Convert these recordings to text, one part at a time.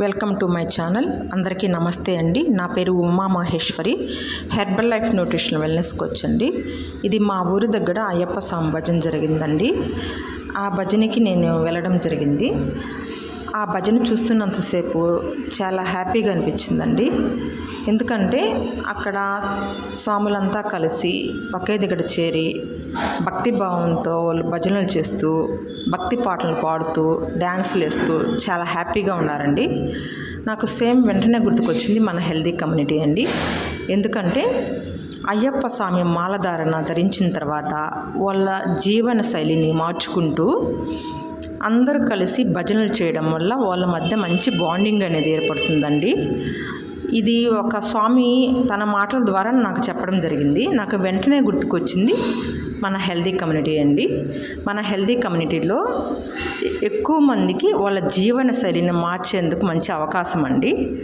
Welcome to my channel. అందరికీ నమస్తే అండి. నా పేరు Uma Maheshwari. Herbal life nutrition వెల్నెస్కి వచ్చండి. ఇది మా ఊరి దగ్గర అయ్యప్ప స్వామి భజన జరిగిందండి. ఆ భజనకి నేను వెళ్ళడం జరిగింది. ఆ భజన చూస్తున్నంతసేపు చాలా హ్యాపీగా అనిపించిందండి. ఎందుకంటే అక్కడ స్వాములంతా కలిసి ఒకే దగ్గర చేరి భక్తి భావంతో వాళ్ళు భజనలు చేస్తూ భక్తి పాటలు పాడుతూ డ్యాన్సులు వేస్తూ చాలా హ్యాపీగా ఉన్నారండి. నాకు సేమ్ వెంటనే గుర్తుకొచ్చింది మన హెల్దీ కమ్యూనిటీ అండి. ఎందుకంటే అయ్యప్ప స్వామి మాలధారణ ధరించిన తర్వాత వాళ్ళ జీవన శైలిని మార్చుకుంటూ అందరూ కలిసి భజనలు చేయడం వల్ల వాళ్ళ మధ్య మంచి బాండింగ్ అనేది ఏర్పడుతుందండి. ఇది ఒక స్వామి తన మాటల ద్వారా నాకు చెప్పడం జరిగింది. నాకు వెంటనే గుర్తుకొచ్చింది మన హెల్దీ కమ్యూనిటీ అండి. మన హెల్దీ కమ్యూనిటీలో ఎక్కువ మందికి వాళ్ళ జీవన శైలిని మార్చేందుకు మంచి అవకాశం అండి.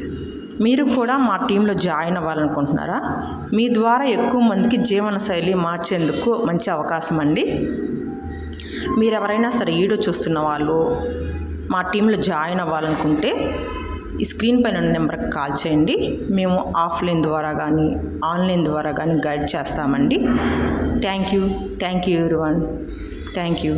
మీరు కూడా మా టీంలో జాయిన్ అవ్వాలనుకుంటున్నారా? మీ ద్వారా ఎక్కువ మందికి జీవన శైలి మార్చేందుకు మంచి అవకాశం అండి. మీరు ఎవరైనా సరే ఈడో చూస్తున్న వాళ్ళు మా టీంలో జాయిన్ అవ్వాలనుకుంటే ఈ స్క్రీన్ పైన ఉన్న నెంబర్కి కాల్ చేయండి. మేము ఆఫ్లైన్ ద్వారా కానీ ఆన్లైన్ ద్వారా కానీ గైడ్ చేస్తామండి. Thank you. Thank you everyone thank you.